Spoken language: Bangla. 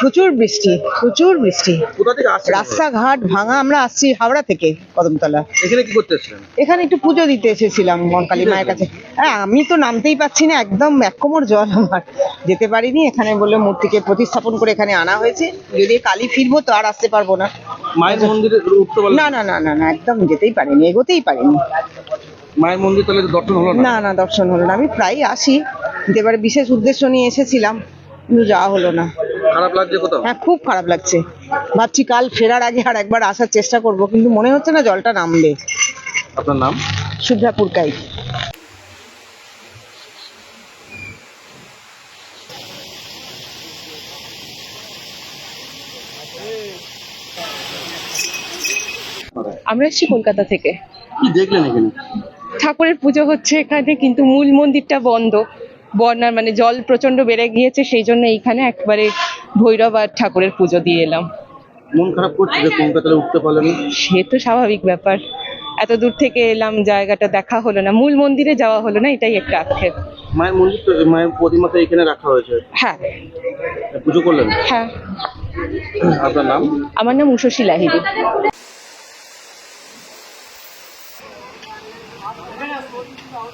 প্রচুর বৃষ্টি প্রচুর বৃষ্টি। রাস্তাঘাট ভাঙা আমরা আসছি হাওড়া থেকে কদমতলা। এখানে কি করতে এখানে একটু পুজো দিতে এসেছিলাম কালী মায়ের কাছে। হ্যাঁ আমি তো নামতেই পাচ্ছি না একদম এক কোমর জল আমার। যেতে পারিনি এখানে বলে মূর্তিকে প্রতিস্থাপন করে এখানে আনা হয়েছে। যদি কালী ফিরবো তো আর আসতে পারব না। মায়ের মন্দিরে উঠতে পারলেন না না না না না একদম যেতেই পারিনি এগোতেই পারিনি। মায়ের মন্দির তাহলে দর্শন হলো না? না দর্শন হলো না আমি প্রায় আসি। কিন্তু এবারে বিশেষ উদ্দেশ্য নিয়ে এসেছিলাম কিন্তু যাওয়া হলো না। খারাপ লাগছে কোথাও? হ্যাঁ খুব খারাপ লাগছে। ভাবছি কাল ফেরার আগে আর একবার আসার চেষ্টা করব কিন্তু মনে হচ্ছে না জলটা নামবে। আপনার নাম? শুভ্রাপুর কাই আমরা এসেছি কলকাতা থেকে। কি দেখলেন এখানে? ঠাকুরের পুজো হচ্ছে এখানে কিন্তু মূল মন্দিরটা বন্ধ। বন্যার মানে জল প্রচণ্ড বেড়ে গিয়েছে সেই জন্য এইখানে একবারে ভৈরব আর ঠাকুরের পুজো দিয়ে এলাম। মন খারাপ করছে যে কলকাতায় উঠতে পারলেন না? সে তো স্বাভাবিক ব্যাপার। এত দূর থেকে এলাম জায়গাটা দেখা হলো না। মূল মন্দিরে যাওয়া হলো না এটাই একটা আক্ষেপ। মায়ের মন্দির তো মায়ের প্রতিমা তো এখানে রাখা হয়েছে? হ্যাঁ। পুজো করলেন? হ্যাঁ। আপনার নাম? আমার নাম উষসী লাহিড়ী। 好，我跟你讲，昨天早。